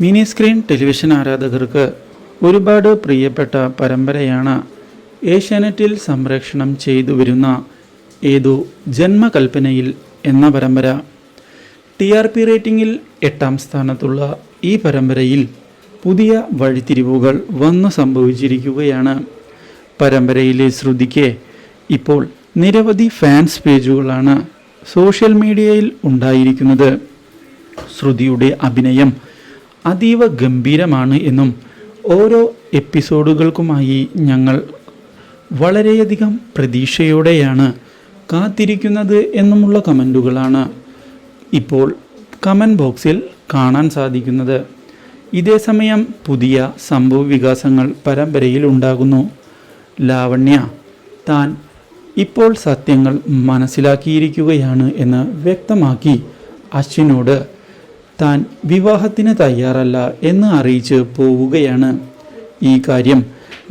Mini screen television ആരാധകർക്ക് ഒരുപാട് പ്രിയപ്പെട്ട പരമ്പരയാണ് ഏഷ്യാനെറ്റിൽ സംപ്രേഷണം ചെയ്തു വരുന്ന ഏതു ജന്മകൽപ്പനയിൽ എന്ന പരമ്പര. ടി ആർ പി റേറ്റിംഗിൽ എട്ടാം സ്ഥാനത്തുള്ള ഈ പരമ്പരയിൽ പുതിയ വഴിത്തിരിവുകൾ വന്നു സംഭവിച്ചിരിക്കുകയാണ്. പരമ്പരയിലെ ശ്രുതിക്ക് ഇപ്പോൾ നിരവധി ഫാൻസ് പേജുകളാണ് സോഷ്യൽ മീഡിയയിൽ ഉണ്ടായിരിക്കുന്നത്. ശ്രുതിയുടെ അഭിനയം അതീവ ഗംഭീരമാണ് എന്നും ഓരോ എപ്പിസോഡുകൾക്കുമായി ഞങ്ങൾ വളരെയധികം പ്രതീക്ഷയോടെയാണ് കാത്തിരിക്കുന്നത് എന്നുമുള്ള കമന്റുകളാണ് ഇപ്പോൾ കമന്റ് ബോക്സിൽ കാണാൻ സാധിക്കുന്നത്. ഇതേസമയം പുതിയ സംഭവ വികാസങ്ങൾ പരമ്പരയിൽ ഉണ്ടാകുന്നു. ലാവണ്യ താൻ ഇപ്പോൾ സത്യങ്ങൾ മനസ്സിലാക്കിയിരിക്കുകയാണ് എന്ന് വ്യക്തമാക്കി അശ്വിനോട് താൻ വിവാഹത്തിന് തയ്യാറല്ല എന്ന് അറിയിച്ച് പോവുകയാണ്. ഈ കാര്യം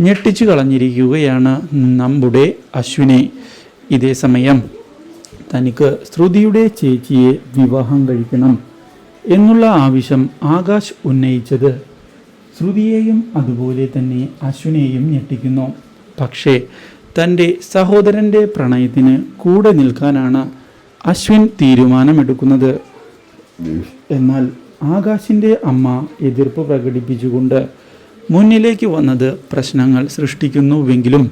ഞെട്ടിച്ചു കളഞ്ഞിരിക്കുകയാണ് നമ്മുടെ അശ്വിനെ. ഇതേസമയം തനിക്ക് ശ്രുതിയുടെ ചേച്ചിയെ വിവാഹം കഴിക്കണം എന്നുള്ള ആവശ്യം ആകാശ് ഉന്നയിച്ചത് ശ്രുതിയെയും അതുപോലെ തന്നെ അശ്വിനെയും ഞെട്ടിക്കുന്നു. പക്ഷേ തന്റെ സഹോദരന്റെ പ്രണയത്തിന് കൂടെ നിൽക്കാനാണ് അശ്വിൻ തീരുമാനമെടുക്കുന്നത്. എന്നാൽ ആകാശിന്റെ അമ്മ എതിർപ്പ് പ്രകടിപ്പിച്ചുകൊണ്ട് മുന്നിലേക്ക് വന്നത് പ്രശ്നങ്ങൾ സൃഷ്ടിക്കുന്നുവെങ്കിലും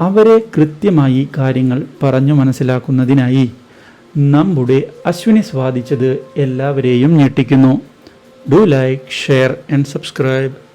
അവരെ കൃത്യമായി കാര്യങ്ങൾ പറഞ്ഞു മനസ്സിലാക്കുന്നതിനായി നമ്മുടെ അശ്വിനി സ്വാധിച്ചത് എല്ലാവരെയും ഞെട്ടിക്കുന്നു. Do like share and subscribe